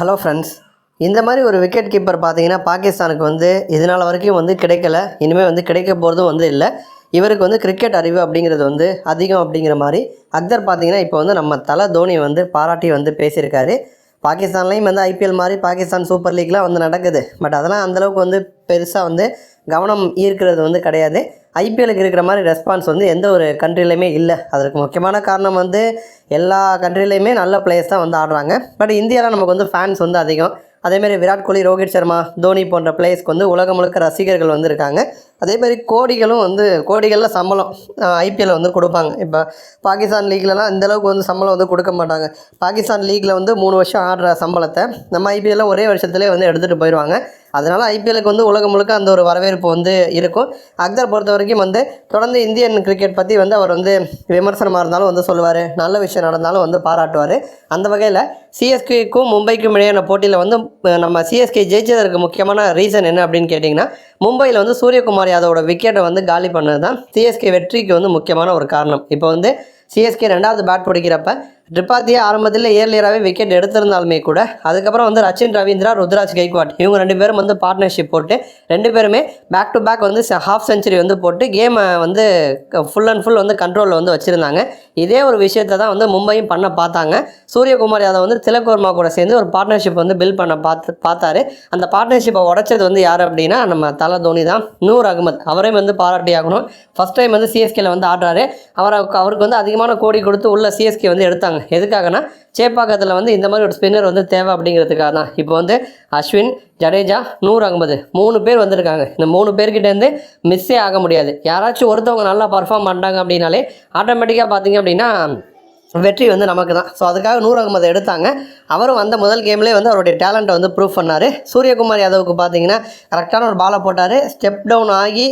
Hello friends இந்த மாதிரி ஒரு விக்கெட் கீப்பர் பார்த்தீங்கன்னா பாகிஸ்தானுக்கு வந்து இதனால் வரைக்கும் வந்து கிடைக்கல. இனிமேல் வந்து கிடைக்க போகிறதும் வந்து இல்லை. இவருக்கு வந்து கிரிக்கெட் அறிவு அப்படிங்கிறது வந்து அதிகம் அப்படிங்கிற மாதிரி அக்தர் பார்த்தீங்கன்னா இப்போ வந்து நம்ம தலை தோனி வந்து பாராட்டி வந்து பேசியிருக்காரு. பாகிஸ்தான்லேயும் வந்து ஐபிஎல் மாதிரி பாகிஸ்தான் சூப்பர் லீக்லாம் வந்து நடக்குது. பட் அதெல்லாம் அந்தளவுக்கு வந்து பெருசாக வந்து கவனம் ஈர்க்கிறது வந்து கிடையாது. ஐபிஎலுக்கு இருக்கிற மாதிரி ரெஸ்பான்ஸ் வந்து எந்த ஒரு கண்ட்ரிலையுமே இல்லை. அதற்கு முக்கியமான காரணம் வந்து எல்லா கண்ட்ரிலையுமே நல்ல பிளேயர்ஸ் தான் வந்து ஆடுறாங்க. பட் இந்தியாவில் நமக்கு வந்து ஃபேன்ஸ் வந்து அதிகம். அதேமாதிரி விராட் கோலி ரோஹித் சர்மா தோனி போன்ற பிளேயர்ஸ்க்கு வந்து உலகம் முழுக்க ரசிகர்கள் வந்து இருக்காங்க. அதேமாரி கோடிகளும் வந்து கோடிகளில் சம்பளம் ஐபிஎல் வந்து கொடுப்பாங்க. இப்போ பாகிஸ்தான் லீக்லலாம் இந்த அளவுக்கு வந்து சம்பளம் வந்து கொடுக்க மாட்டாங்க. பாகிஸ்தான் லீக்கில் வந்து மூணு வருஷம் ஆடுற சம்பளத்தை நம்ம ஐபிஎல்லில் ஒரே வருஷத்துலேயே வந்து எடுத்துகிட்டு போயிடுவாங்க அதனால் ஐபிஎலுக்கு வந்து உலகம் முழுக்க அந்த ஒரு வரவேற்பு வந்து இருக்கும். அக்தர் பொறுத்த வரைக்கும் வந்து தொடர்ந்து இந்தியன் கிரிக்கெட் பற்றி வந்து அவர் வந்து விமர்சனமாக இருந்தாலும் வந்து சொல்லுவார். நல்ல விஷயம் நடந்தாலும் வந்து பாராட்டுவார். அந்த வகையில் சிஎஸ்கேக்கும் மும்பைக்கும் இடையான போட்டியில் வந்து நம்ம சிஎஸ்கே ஜெயிச்சதற்கு முக்கியமான ரீசன் என்ன அப்படின்னு கேட்டிங்கன்னா மும்பையில் வந்து சூரியகுமார் யாதவோட விக்கெட்டை வந்து காலி பண்ணது தான் சிஎஸ்கே வெற்றிக்கு வந்து முக்கியமான ஒரு காரணம். இப்போ வந்து சிஎஸ்கே ரெண்டாவது பேட் பிடிக்கிறப்ப ட்ரிபாத்தியே ஆரம்பத்தில் ஏர்லியராகவே விக்கெட் எடுத்திருந்தாலுமே கூட அதுக்கப்புறம் வந்து ரச்சின் ரவீந்திரா ருத்ராஜ் கைக்வாட் இவங்க ரெண்டு பேரும் வந்து பார்ட்னர்ஷிப் போட்டு ரெண்டு பேருமே பேக் டு பேக் வந்து ஹாஃப் செஞ்சுரி வந்து போட்டு கேமை வந்து ஃபுல் அண்ட் ஃபுல் வந்து கண்ட்ரோலில் வந்து வச்சுருந்தாங்க. இதே ஒரு விஷயத்தை தான் வந்து மும்பையும் பண்ண பார்த்தாங்க. சூரியகுமார் யாதவ் வந்து திலக் கூட சேர்ந்து ஒரு பார்ட்னர்ஷிப் வந்து பில்ட் பண்ண பார்த்து பார்த்தாரு. அந்த பார்ட்னர்ஷிப்பை உடச்சது வந்து யார் அப்படின்னா நம்ம தலை தோனி தான். நூர் அகமத். அவரையும் வந்து பாராட்டி ஆகணும். ஃபஸ்ட் டைம் வந்து சிஎஸ்கேல வந்து ஆடுறாரு. அவரை அவருக்கு வந்து அதிகமான கோடி கொடுத்து உள்ள சிஎஸ்கே வந்து எடுத்தாங்க. எதுக்காகனா சேப்பாக்கத்தில் வந்து இந்த மாதிரி ஒரு ஸ்பின்னர் வந்து தேவை அப்படிங்கிறதுக்காக தான். இப்போ வந்து அஸ்வின் ஜடேஜா நூறு அகமது மூணு பேர் வந்திருக்காங்க. இந்த மூணு பேர்கிட்டேருந்து மிஸ்ஸே ஆக முடியாது. யாராச்சும் ஒருத்தவங்க நல்லா பர்ஃபார்ம் பண்ணுறாங்க அப்படின்னாலே ஆட்டோமேட்டிக்காக பார்த்தீங்க அப்படின்னா வெற்றி வந்து நமக்கு தான். ஸோ அதுக்காக நூறு அகமது எடுத்தாங்க. அவரும் வந்த முதல் கேம்லேயே வந்து அவருடைய டேலண்ட்டை வந்து ப்ரூவ் பண்ணார். சூரியகுமார் யாதவுக்கு பார்த்தீங்கன்னா கரெக்டான ஒரு பாலை போட்டார். ஸ்டெப் டவுன் ஆகி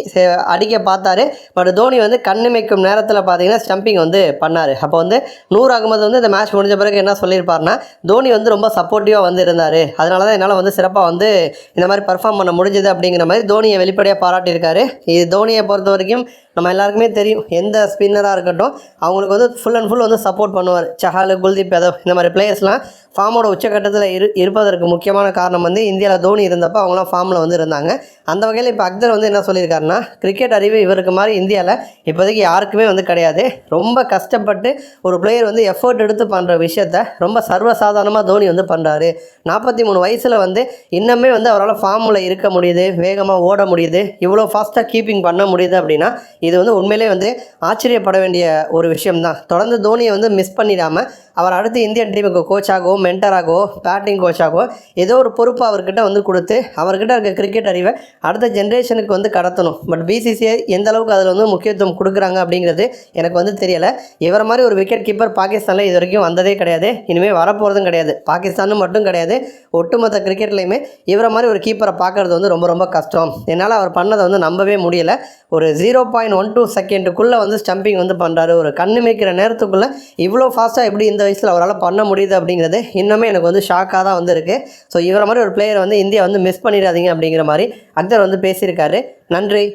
அடிக்க பார்த்தாரு. பட் தோனி வந்து கண்ணிமைக்கும் நேரத்தில் பார்த்தீங்கன்னா ஸ்டம்பிங் வந்து பண்ணார். அப்போ வந்து நூறு அகமது வந்து இந்த மேட்ச் முடிஞ்ச பிறகு என்ன சொல்லியிருப்பாருன்னா தோனி வந்து ரொம்ப சப்போர்ட்டிவாக வந்து இருந்தார். அதனால தான் என்னால் வந்து சிறப்பாக வந்து இந்த மாதிரி பர்ஃபார்ம் பண்ண முடிஞ்சது அப்படிங்கிற மாதிரி தோனியை வெளிப்படையாக பாராட்டியிருக்காரு. இது தோனியை பொறுத்த வரைக்கும் நம்ம எல்லாருக்குமே தெரியும். எந்த ஸ்பின்னராக இருக்கட்டும் அவங்களுக்கு வந்து ஃபுல் அண்ட் ஃபுல் வந்து சப்போர்ட் பண்ணுவார். சஹால் குல்தீப் யாதவ் இந்த மாதிரி பிளேயர்ஸ்லாம் ஃபார்மோட உச்சக்கட்டத்தில் இரு இருப்பதற்கு முக்கியமான காரணம் வந்து இந்தியாவில் தோனி இருந்தப்போ அவங்களாம் ஃபார்மில் வந்து இருந்தாங்க. அந்த வகையில் இப்போ அக்தர் வந்து என்ன சொல்லியிருக்காருன்னா கிரிக்கெட் அறிவு இவருக்கு மாதிரி இந்தியாவில் இப்போதைக்கு யாருக்குமே வந்து கிடையாது. ரொம்ப கஷ்டப்பட்டு ஒரு பிளேயர் வந்து எஃபர்ட் எடுத்து பண்ணுற விஷயத்த ரொம்ப சர்வசாதாரணமாக தோனி வந்து பண்ணுறாரு நாற்பத்தி மூணு வயசில் வந்து இன்னமே வந்து அவரால் ஃபார்மில் இருக்க முடியுது வேகமாக ஓட முடியுது இவ்வளோ ஃபாஸ்ட்டாக கீப்பிங் பண்ண முடியுது அப்படின்னா இது வந்து உண்மையிலே வந்து ஆச்சரியப்பட வேண்டிய ஒரு விஷயம்தான். தொடர்ந்து தோனியை வந்து மிஸ் பண்ணிடாமல் அவர் அடுத்து இந்தியன் டீமுக்கு கோச்சாகவோ மென்டராகவோ பேட்டிங் கோச்சாகவோ ஏதோ ஒரு பொறுப்பு அவர்கிட்ட வந்து கொடுத்து அவர்கிட்ட இருக்க கிரிக்கெட் அறிவை அடுத்த ஜென்ரேஷனுக்கு வந்து கடத்தணும். பட் பிசிசிஐ எந்த அளவுக்கு அதில் வந்து முக்கியத்துவம் கொடுக்குறாங்க அப்படிங்கிறது எனக்கு வந்து தெரியலை. இவரை மாதிரி ஒரு விக்கெட் கீப்பர் பாகிஸ்தானில் இது வரைக்கும் வந்ததே கிடையாது. இனிமேல் வரப்போகிறதும் கிடையாது. பாகிஸ்தானும் மட்டும் கிடையாது. ஒட்டுமொத்த கிரிக்கெட்லையுமே இவரை மாதிரி ஒரு கீப்பரை பார்க்கறது வந்து ரொம்ப ரொம்ப கஷ்டம். என்னால் அவர் பண்ணதை வந்து நம்பவே முடியல. ஒரு ஜீரோ பாயிண்ட் ஒன் டூ செகண்டுக்குள்ளே வந்து ஸ்டம்பிங் வந்து பண்ணுறாரு ஒரு கண்ணு மேய்க்கிற நேரத்துக்குள்ளே இவ்வளோ ஃபாஸ்ட்டாக எப்படி இந்த வயசில் அவரால் பண்ண முடியுது அப்படிங்கிறது இன்னுமே எனக்கு வந்து ஷாக்காக தான் வந்து இருக்குது ஸோ இவரை மாதிரி ஒரு பிளேயர் வந்து இந்தியா வந்து மிஸ் பண்ணிடாதீங்க அப்படிங்கிற மாதிரி அக்தர் வந்து பேசியிருக்காரு. நன்றி.